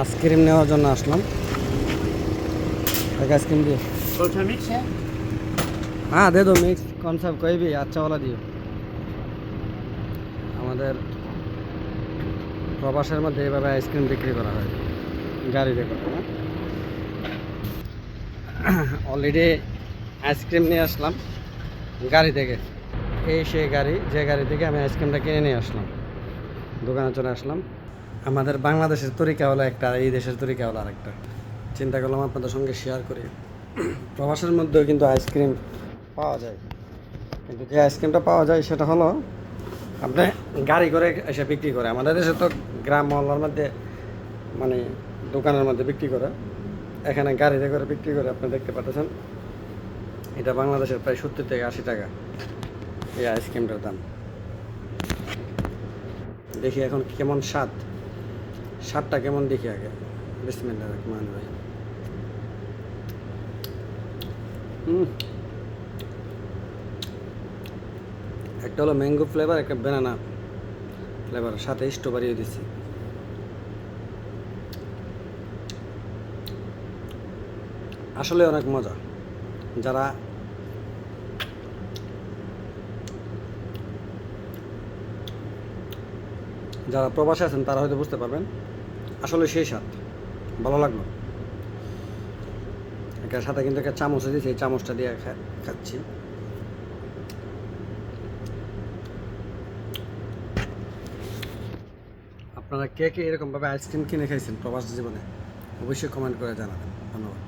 Ice cream নেওয়ার জন্য আসলাম। Ice cream দিয়ে। হ্যাঁ দে দো মিক্স কনসাপ কইবি আচ্ছা ওলা দিও। আমাদের প্রবাসের মধ্যে এভাবে আইসক্রিম বিক্রি করা হয় গাড়িতে করে হ্যাঁ? অলরেডি আইসক্রিম নিয়ে আসলাম গাড়ি থেকে। এই সেই গাড়ি যে গাড়ি থেকে আমি আইসক্রিমটা কিনে নিয়ে আসলাম। দোকানে চলে আসলাম। আমাদের বাংলাদেশের তরিকা হলো একটা, এই দেশের তরিকা হলো আরেকটা। চিন্তা করলাম আপনাদের সঙ্গে শেয়ার করি। প্রবাসের মধ্যেও কিন্তু আইসক্রিম পাওয়া যায়। কিন্তু যে আইসক্রিমটা পাওয়া যায় সেটা হলো, আপনি গাড়ি করে এসে বিক্রি করে, আমাদের দেশে তো গ্রাম মহল্লার মধ্যে মানে দোকানের মধ্যে বিক্রি করে, এখানে গাড়িতে করে বিক্রি করে, আপনি দেখতে পাচ্ছেন, এটা বাংলাদেশের প্রায় সত্তর থেকে আশি টাকা এই আইসক্রিমটার দাম। দেখি এখন কেমন স্বাদ। স্বাদটা কেমন দেখি আগে? বিসমিল্লাহ রহমান রহিম। হুম একটা হলো ম্যাঙ্গো ফ্লেভার একটা ব্যানানা ফ্লেভার সাথে স্ট্রবেরিও দিচ্ছি আসলে অনেক মজা। যারা যারা প্রবাসে আছেন, তারা হয়তো বুঝতে পারবেন, আসলে সেই স্বাদ। ভালো লাগল। এটার সাথে কিন্তু একটা চামচ দিয়েছি, এই চামচটা দিয়ে খাচ্ছি। আপনারা কে কে এরকমভাবে আইসক্রিম কিনে খাইছেন প্রবাস জীবনে, অবশ্যই কমেন্ট করে জানাবেন। ধন্যবাদ।